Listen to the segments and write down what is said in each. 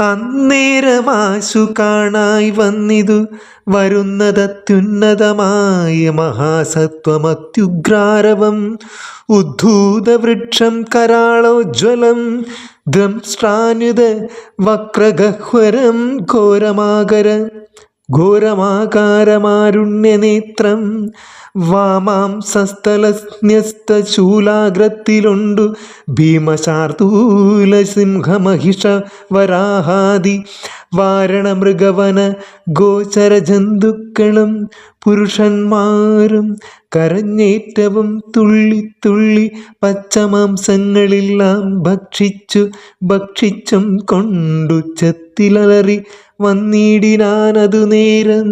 അന്നേരമാശു കാണായി വന്നിതു വരുന്നതത്യുന്നതമായ മഹാസത്വമത്യുഗ്രാരവം. ഉദ്ധൂതവൃക്ഷം കരാളോജ്വലം ദ്രംഷ്ട്രാനുത വക്രഗഹ്വരം ഘോരമാകര ഘോരമാകാരമാരുണ്യനേത്രം വാമാം സസ്ഥലന്യസ്തശൂലാഗ്രത്തിലുണ്ടു ഭീമശാർദൂല സിംഹമഹിഷ വരാഹാദി വാരണമൃഗവന ഗോചര ജന്തുക്കളും പുരുഷന്മാരും കരഞ്ഞേറ്റവും തുള്ളി തുള്ളി പച്ചമാംസങ്ങളെല്ലാം ഭക്ഷിച്ചു ഭക്ഷിച്ചും കൊണ്ടു ചത്തിലറി വന്നിടിനാനതു നേരം.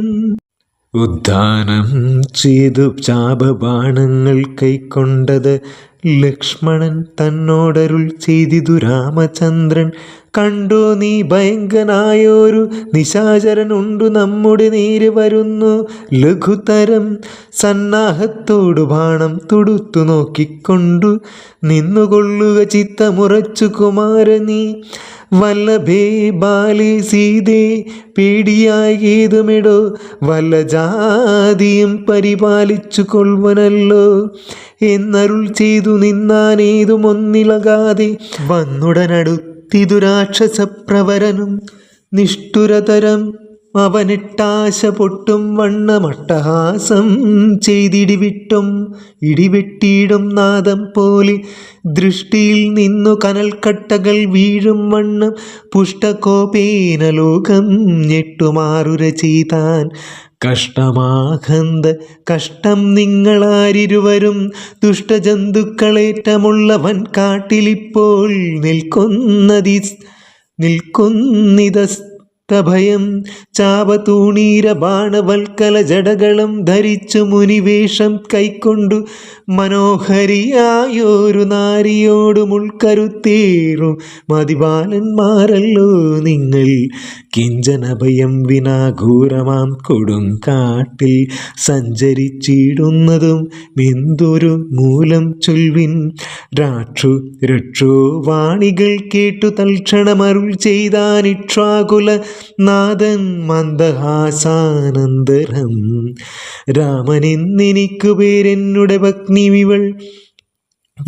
ഉദ്ധാനം ചെയ്തു ചാപബാണങ്ങൾ കൈക്കൊണ്ടത് ലക്ഷ്മണൻ തന്നോടരുൾ ചെയ്തിതു രാമചന്ദ്രൻ. കണ്ടു നീ ഭയങ്കനായൊരു നിശാചരനുണ്ടു നമ്മുടെ നേര് വരുന്നു. ലഘുതരം സന്നാഹത്തോടു ബാണം തുടുത്തു നോക്കിക്കൊണ്ടു നിന്നുകൊള്ളുക ചിത്തമുറച്ചു കുമാരനീ. വല്ലഭേ ബാലി സീതേ പേടിയായതുമിടോ വല്ല ജാതിയും പരിപാലിച്ചു കൊള്ളുവനല്ലോ. എന്നരുൾ ചെയ്തു നിന്നാനേതുമൊന്നിളകാതെ വന്നുടനടുത്തിതു രാക്ഷസപ്രവരനും നിഷ്ഠുരതരം അവനിട്ടാശ പൊട്ടും വണ്ണമട്ടഹാസം ചെയ്തിടിവിട്ടും ഇടിവെട്ടിയിടും നാദം പോലെ. ദൃഷ്ടിയിൽ നിന്നു കനൽക്കട്ടകൾ വീഴും വണ്ണം പുഷ്ടകോപേന ലോകം ഞെട്ടുമാറുര ചെയ്താൻ. കഷ്ടമാകന്ത കഷ്ടം നിങ്ങളാരിരുവരും. ദുഷ്ടജന്തുക്കളേറ്റമുള്ളവൻ കാട്ടിലിപ്പോൾ നിൽക്കുന്നതി നിൽക്കുന്നിതസ് ഭയം ചാപതൂണീര ബാണവൽക്കല ജടകളും ധരിച്ചു മുനിവേഷം കൈക്കൊണ്ടു മനോഹരിയായൊരു നാരിയോട് മുൾക്കരുത്തേറും. മതിബാലന്മാരല്ലോ നിങ്ങൾ കിഞ്ചന ഭയം വിനാഘൂരമാം കൊടും കാട്ടിൽ സഞ്ചരിച്ചിടുന്നതും എന്തൊരു മൂലം ചൊൽവിൻ. രാക്ഷു രക്ഷോ വാണികൾ കേട്ടു തൽക്ഷണമരുൾ ചെയ്താനിക്ഷാകുല നാഥൻ മന്ദഹാസാനന്ദരം രാമനെന്നെനിക്കു പേരെന്നുടെ ഭഗ്നിവിവൾ വിവൾ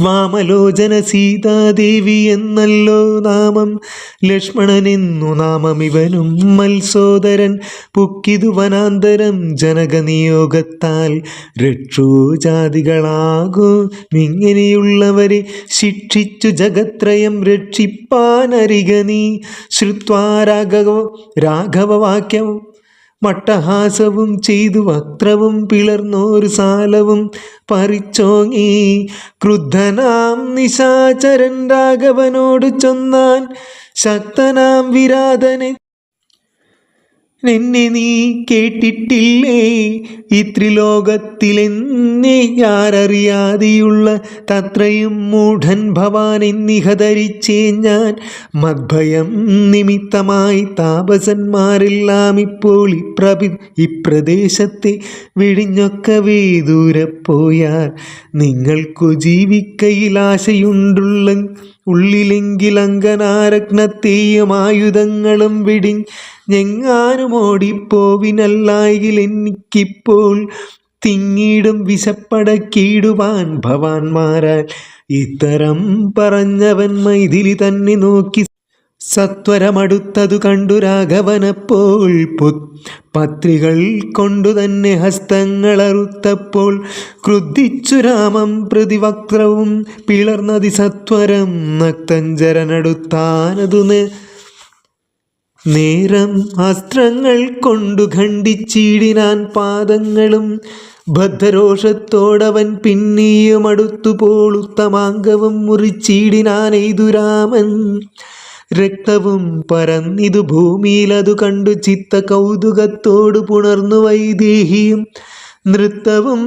വാമലോചന സീതാദേവി എന്നല്ലോ നാമം. ലക്ഷ്മണനെന്നു നാമം ഇവനും മത്സോദരൻ പുക്കിതു വനാന്തരം ജനകനിയോഗത്താൽ രക്ഷോജാതികളാകും. ഇങ്ങനെയുള്ളവരെ ശിക്ഷിച്ചു ജഗത്രയം രക്ഷിപ്പാനരിക നീ. ശ്രുത്വാ രാഘവ രാഘവവാക്യം മട്ടഹാസവും ചെയ്തു വക്രവും പിളർന്നോരു സാലവും പറിച്ചോങ്ങി. ക്രുദ്ധനാം നിശാചരൻ രാഘവനോട് ചൊന്നാൻ ശക്തനാം വിരാതനെ നിന്നെ നീ കേട്ടിട്ടില്ലേ? ഈ ത്രിലോകത്തിലെന്നെ ആരറിയാതെയുള്ള തത്രയും മൂഢൻ ഭവാൻ എന്നിഹ ധരിച്ചേ ഞാൻ. മദ്ഭയം നിമിത്തമായി താപസന്മാരെല്ലാം ഇപ്പോൾ ഇപ്രഭി ഇപ്രദേശത്തെ വിഴിഞ്ഞൊക്കവേ ദൂരെ നിങ്ങൾക്കു ജീവിക്കയിൽ ആശയുണ്ടുള്ള ഉള്ളിലെങ്കിൽ അങ്കനാരത്നത്തെയും ആയുധങ്ങളും വിടി ഞെങ്ങാനും ഓടിപ്പോവിനല്ലായിൽ എനിക്കിപ്പോൾ തിങ്ങിടും വിശപ്പടക്കിയിടുവാൻ ഭവാൻമാരാൽ ഇത്തരം പറഞ്ഞവൻ മൈഥിലി തന്നെ നോക്കി സത്വരമടുത്തതു കണ്ടു രാഘവനപ്പോൾ പത്രികൾ കൊണ്ടു തന്നെ ഹസ്തങ്ങളറുത്തപ്പോൾ ക്രുദ്ധിച്ചു രാമം പ്രതിവക്രവും പിളർന്നതി സത്വരം നക്തഞ്ചരനടുത്താനതു നേരം അസ്ത്രങ്ങൾ കൊണ്ടു ഖണ്ഡിച്ചിടിനാൻ പാദങ്ങളും ബദ്ധരോഷത്തോടവൻ പിന്നെയും അടുത്തുപോൾ ഉത്തമാംഗവും മുറിച്ചിടിനാൻ എയ്തുരാമൻ രക്തവും പരന്നിതു ഭൂമിയിലതു കണ്ടു ചിത്ത കൗതുകത്തോടു പുണർന്നു വൈദേഹിയും നൃത്തവും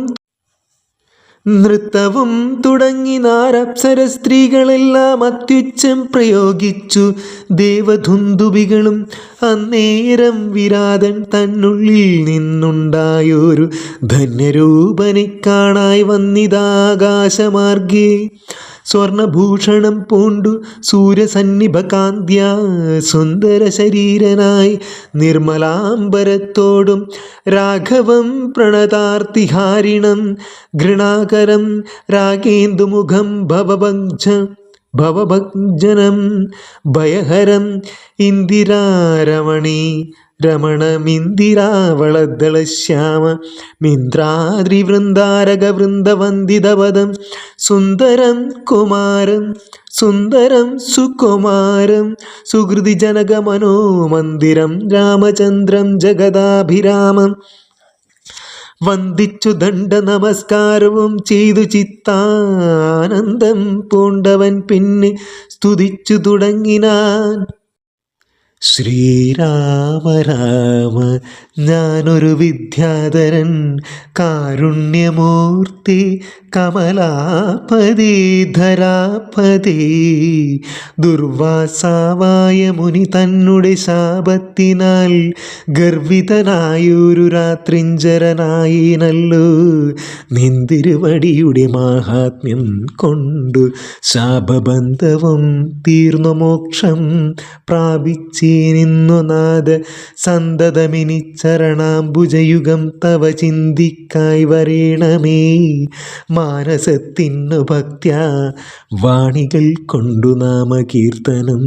നൃത്തവും തുടങ്ങി നാരപ്സര സ്ത്രീകളെല്ലാം അത്യുച്ചം പ്രയോഗിച്ചു. ദേവധുന്തുബികളും അന്നേരം വിരാതൻ തന്നുള്ളിൽ നിന്നുണ്ടായൊരു ധന്യരൂപനെ കാണായി വന്നിതാകാശമാർഗേ സ്വർണഭൂഷണം പൂണ്ടു സൂര്യസന്നിഭകാന്ത്യ സുന്ദര ശരീരനായി നിർമ്മലാംബരത്തോടും രാഘവം പ്രണതാർത്തിഹാരിണം ഘൃണാകരം രാഗേന്ദുമുഖം ഭവഭഞ്ജ ഭവഭഞ്ജനം ഭയഹരം ഇന്ദിരാരമണി രമണമിന്ദിരാവളദളശ്യാമ മിന്ദ്രാദ്രിവൃന്ദാരകവൃന്ദവന്ദിതപദം സുന്ദരം കുമാരം സുന്ദരം സുകുമാരം സുഹൃതി ജനകമനോമന്ദിരം രാമചന്ദ്രം ജഗദാഭിരാമം. വന്ദിച്ചു ദണ്ഡ നമസ്കാരവും ചെയ്തു ചിത്താനന്ദം പൂണ്ടവൻ പിന്നെ സ്തുതിച്ചു തുടങ്ങിനാൻ. ശ്രീരാമ രാമ ഞാനൊരു വിദ്യാധരൻ. കാരുണ്യമൂർത്തി കമലാപതി ധരാപതി. ദുർവാസാവായ മുനി തന്നുടെ ശാപത്തിനാൽ ഗർവിതനായൊരു രാത്രിഞ്ചരനായി നല്ലു. നിന്തിരുവടിയുടെ മാഹാത്മ്യം കൊണ്ടു ശാപബന്ധവും തീർന്നു മോക്ഷം പ്രാപിച്ചേനിന്നു നാഥ സന്തതമിനി ചരണാംബുജയുഗം തവ ചിന്തിക്കായി വരേണമേ. മാനസത്തിന്നു ഭക്ത്യ വാണികൾ കൊണ്ടു നാമകീർത്തനം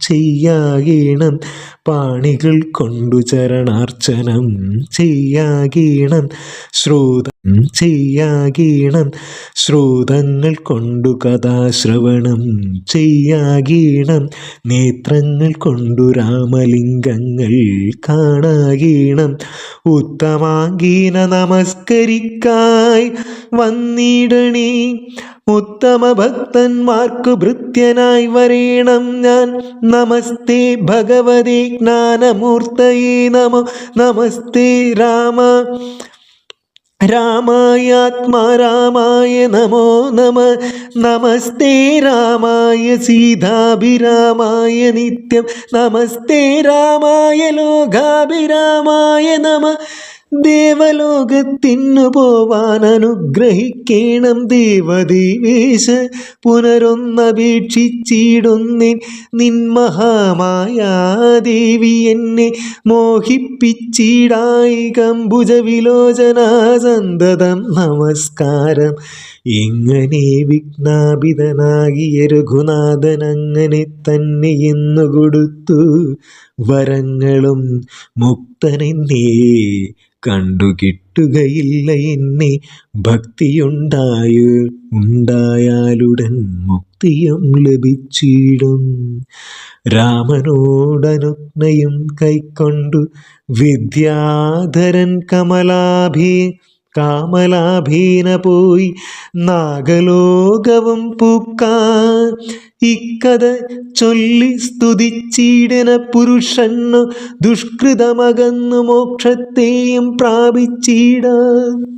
ചെയ്യാകീണം. പാണികൾ കൊണ്ടു ചരണാർച്ചനം ചെയ്യാകീണം. ശ്രോതം ചെയ്യാകീണം ശ്രോതങ്ങൾ കൊണ്ടു കഥാശ്രവണം. ചെയ്യാകീണം നേത്രങ്ങൾ കൊണ്ടു രാമലിംഗങ്ങൾ കാണാകീണം ഉത്തമാങ്കീന നമസ്കരിക്കായി വന്നിടണേ. ഉത്തമ ഭക്തന്മാർക്ക് ഭൃത്യനായി വരേണം ഞാൻ. നമസ്തേ ഭഗവതി ജ്ഞാനമൂർത്തയേ നമോ. നമസ്തേ രാമ. രാമായാത്മാ രാമായ നമോ നമ. നമസ്തേ രാമായ സീതാഭിരാമായ നിത്യം. നമസ്തേ രാമായ ലോകാഭിരാമായ നമ. ദേവലോകത്തിനു പോവാൻ അനുഗ്രഹിക്കണം ദേവദേവേശ. പുനരൊന്നപേക്ഷിച്ചിടുന്നിൻ നിൻ മഹാമായാദേവി എന്നെ മോഹിപ്പിച്ചിടായി. കമ്പുജ വിലോചനാസന്തതം നമസ്കാരം. എങ്ങനെ വിഘ്നാപിതനാകിയ രഘുനാഥൻ അങ്ങനെ തന്നെ എന്നു കൊടുത്തു. വരങ്ങളും മുക്തനെന്നേ കണ്ടു കിട്ടുകയില്ല എന്നെ. ഭക്തിയുണ്ടായു ഉണ്ടായാലുടൻ മുക്തിയും ലഭിച്ചിടും. രാമനോടനുജ്ഞയും കൈക്കൊണ്ടു വിദ്യാധരൻ കമലാഭി കാമലാഭീന പോയി നാഗലോകവും പൂക്കാൻ. ഇക്കഥ ചൊല്ലി സ്തുതിച്ചീടന പുരുഷന്നു ദുഷ്കൃതമകന്നു മോക്ഷത്തെയും പ്രാപിച്ചിടാൻ